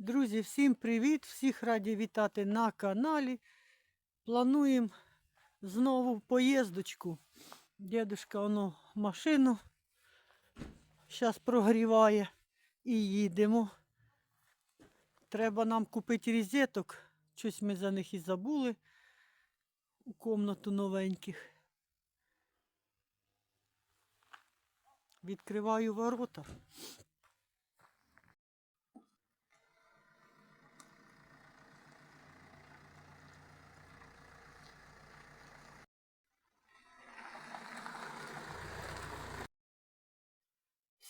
Друзі, всім привіт! Всіх раді вітати на каналі. Плануємо знову поїздочку. Дідушка воно машину зараз прогріває і їдемо. Треба нам купити різеток. Щось ми за них і забули у комнату новеньких. Відкриваю ворота.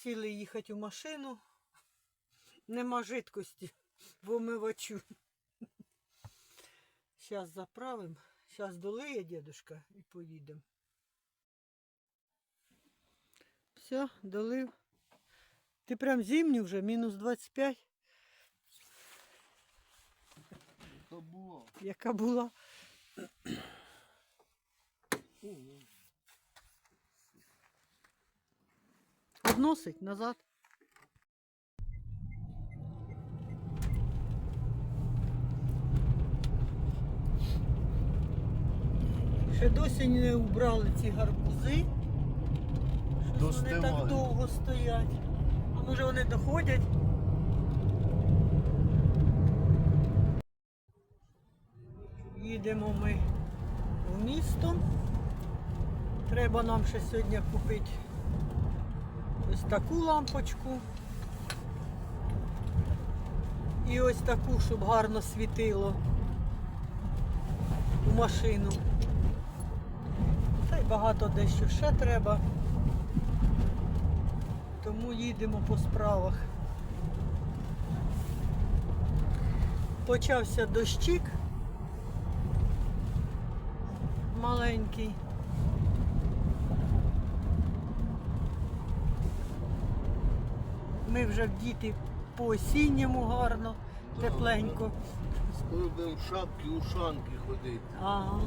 Сіли їхати у машину. Нема жидкості в омивачу. Зараз заправимо. Зараз долиє дедушка і поїдемо. Все, долив. Ти прям зимній вже, мінус 25, То було. яка була. Односить назад. Ще досі не убрали ці гарбузи. Щось вони так довго стоять. А може вони доходять? Їдемо ми в місто. Треба нам ще сьогодні купити ось таку лампочку. І ось таку, щоб гарно світило у машину. Та й багато дещо ще треба. Тому їдемо по справах. Почався дощик маленький. Ми вже діти по осінньому гарно, тепленько. Скоро будемо в шапки ушанки ходити. Ага.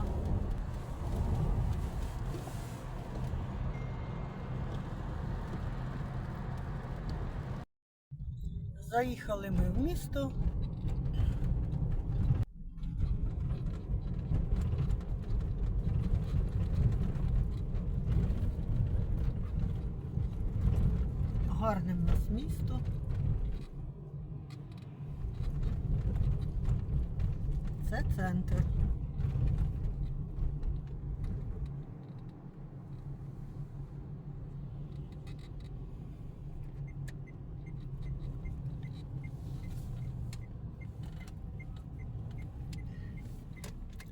Заїхали ми в місто. Гарне в нас місто. Це центр.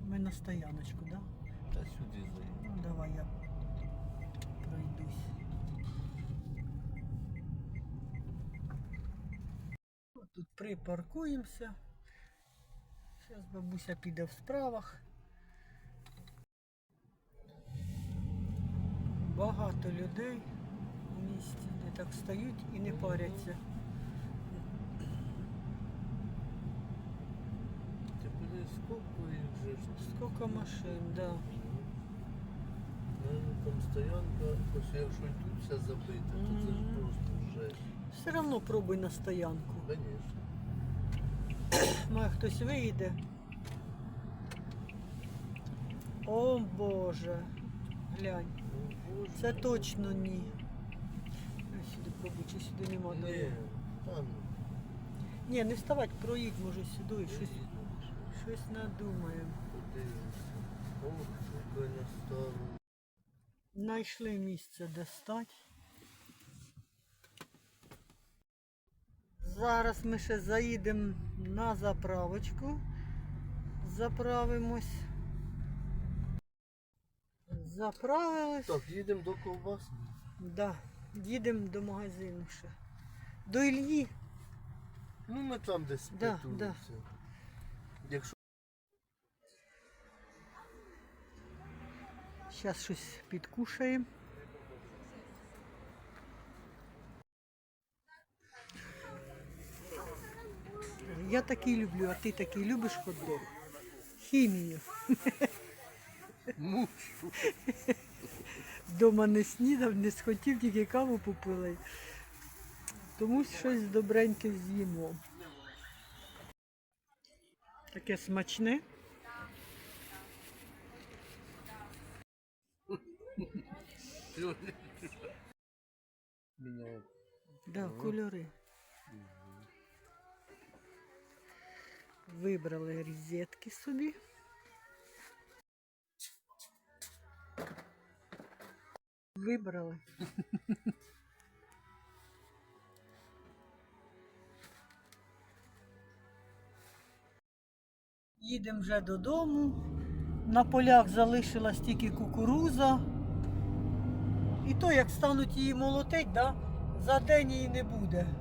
Ми на стояночку, да? Та сюди заїдемо. Ну, давай я пройдусь. От Тут припаркуємося. Зараз бабуся піде в справах. Багато людей в місті, де так стоять і не паряться. Скільки машин, да. Наверно, там стоянка, ось якщо й тут все забито, то це ж просто жесть. Все одно пробуй на стоянку. Має хтось вийде. О Боже. Глянь. Ну. Це точно ні. Ой, Сюди пробуй, чи сюди нема дороги. Ні, не вставать, проїдь, може сюди, щось, щось надумаємо. Знайшли місце, де стати. Зараз ми ще заїдемо на заправочку. Заправимось. Заправились. Так, їдемо до ковбаси. Да, їдемо до магазину ще. До Ільї. Ну, ми там десь Да, притулимося. Якщо Зараз щось підкушаємо. Я такий люблю, а ти такий любиш хот-дог? Хімію. мушу. Дома не снідав, не схотів, тільки каву попили. Тому щось добреньке з'їмо. Таке смачне. Да, кольори. Вибрали розетки собі. Вибрали. Їдемо вже додому. На полях залишилась тільки кукуруза. І то, як стануть її молотить, да, за день її не буде.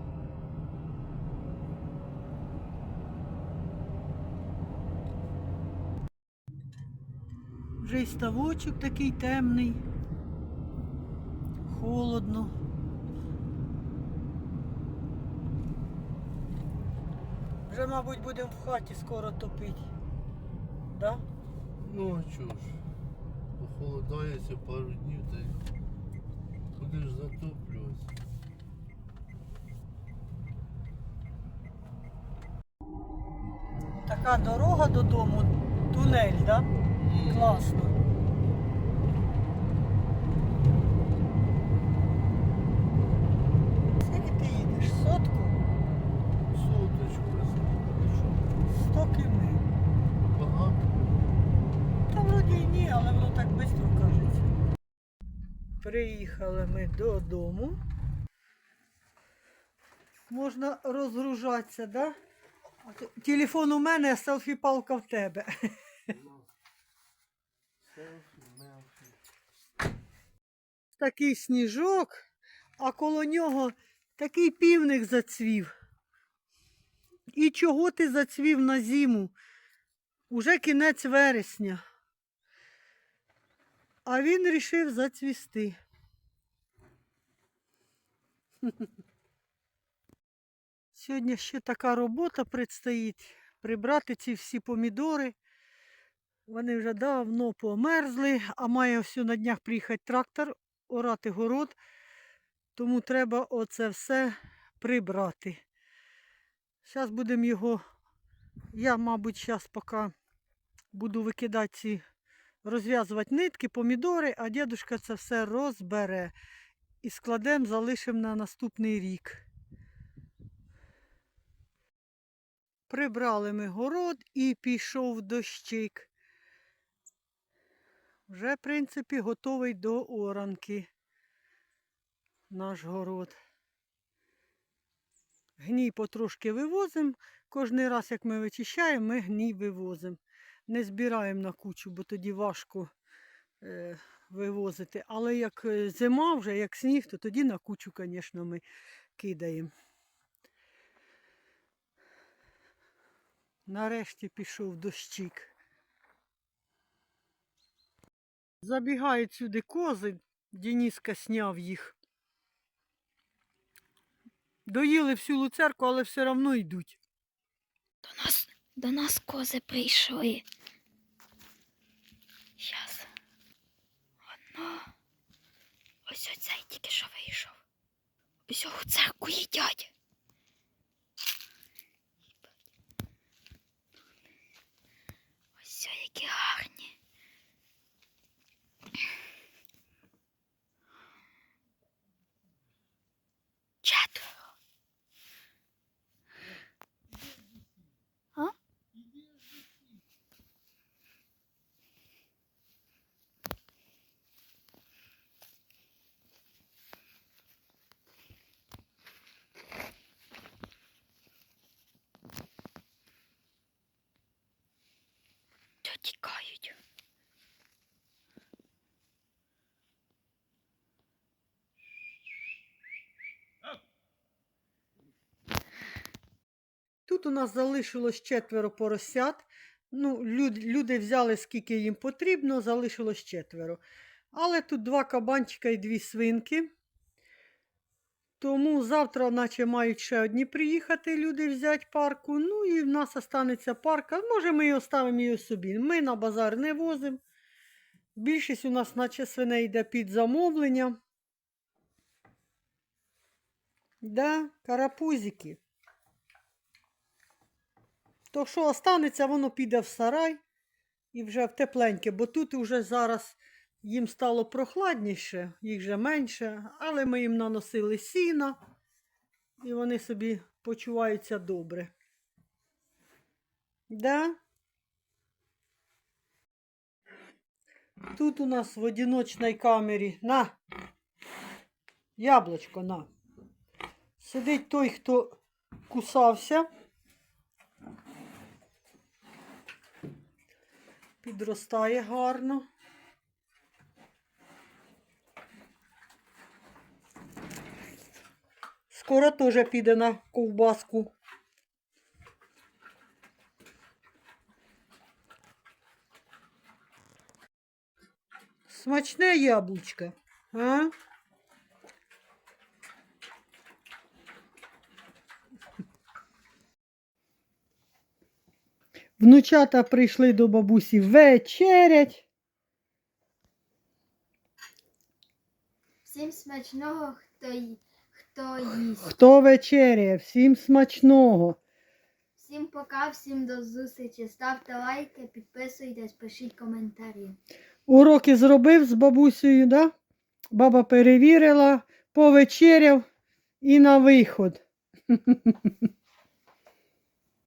Вже й ставочок такий темний, холодно. Вже, мабуть, будемо в хаті скоро топити. Да? Ну а чого ж? Похолодається пару днів, та й будеш затоплюватися. Така дорога додому, тунель, да? Класно. Скільки ти їдеш? Сотку? Соточку. Сто км. Багато. Та вроді й ні, але воно так швидко кажеться. Приїхали ми додому. Можна розгружатися, да? Телефон у мене, а селфі-палка в тебе. Такий сніжок, а коло нього такий півник зацвів. І чого ти зацвів на зиму? Уже кінець вересня. А він рішив зацвісти. Сьогодні ще така робота предстоїть. Прибрати ці всі помідори. Вони вже давно померзли, а має всю на днях приїхати трактор, орати город. Тому треба оце все прибрати. Зараз будемо його. Я, мабуть, зараз поки буду викидати ці, розв'язувати нитки, помідори, а дідушка це все розбере. І складемо, залишимо на наступний рік. Прибрали ми город і пішов дощик. Вже, в принципі, готовий до оранки наш город. Гній потрошки вивозимо. Кожний раз, як ми вичищаємо, ми гній вивозимо. Не збираємо на кучу, бо тоді важко е, вивозити. Але як е, зима вже, як сніг, то тоді на кучу, звісно, ми кидаємо. Нарешті пішов дощик. Забігають сюди кози, Дениска сняв їх. Доїли всю люцерку, але все одно йдуть. До нас, до нас кози прийшли. Щас. Одно. Ось оцей тільки що вийшов. Ось у церкву їдять. Ось о, які гарні. Четверо. А? То тікають. Тут у нас залишилось четверо поросят. Ну, люди взяли скільки їм потрібно, залишилось четверо. Але тут два кабанчика і дві свинки. Тому завтра, наче мають ще одні приїхати люди взяти парку. Ну і в нас останеться парка. Може, ми і оставимо її собі. Ми на базар не возимо. Більшість у нас, наче свиней йде під замовлення. Да, карапузики. То, що останеться, воно піде в сарай і вже в тепленьке, бо тут вже зараз їм стало прохладніше, їх вже менше, але ми їм наносили сіна, і вони собі почуваються добре. Да? Тут у нас в одиночній камері на яблучко на. Сидить той, хто кусався. Підростає гарно. Скоро теж піде на ковбаску. Смачне яблучко, а? Внучата прийшли до бабусі вечерять. Всім смачного, хто, ї- хто їсть. Хто вечеряє? Всім смачного. Всім пока, всім до зустрічі. Ставте лайки, підписуйтесь, пишіть коментарі. Уроки зробив з бабусею, да? Баба перевірила, повечеряв і на виход.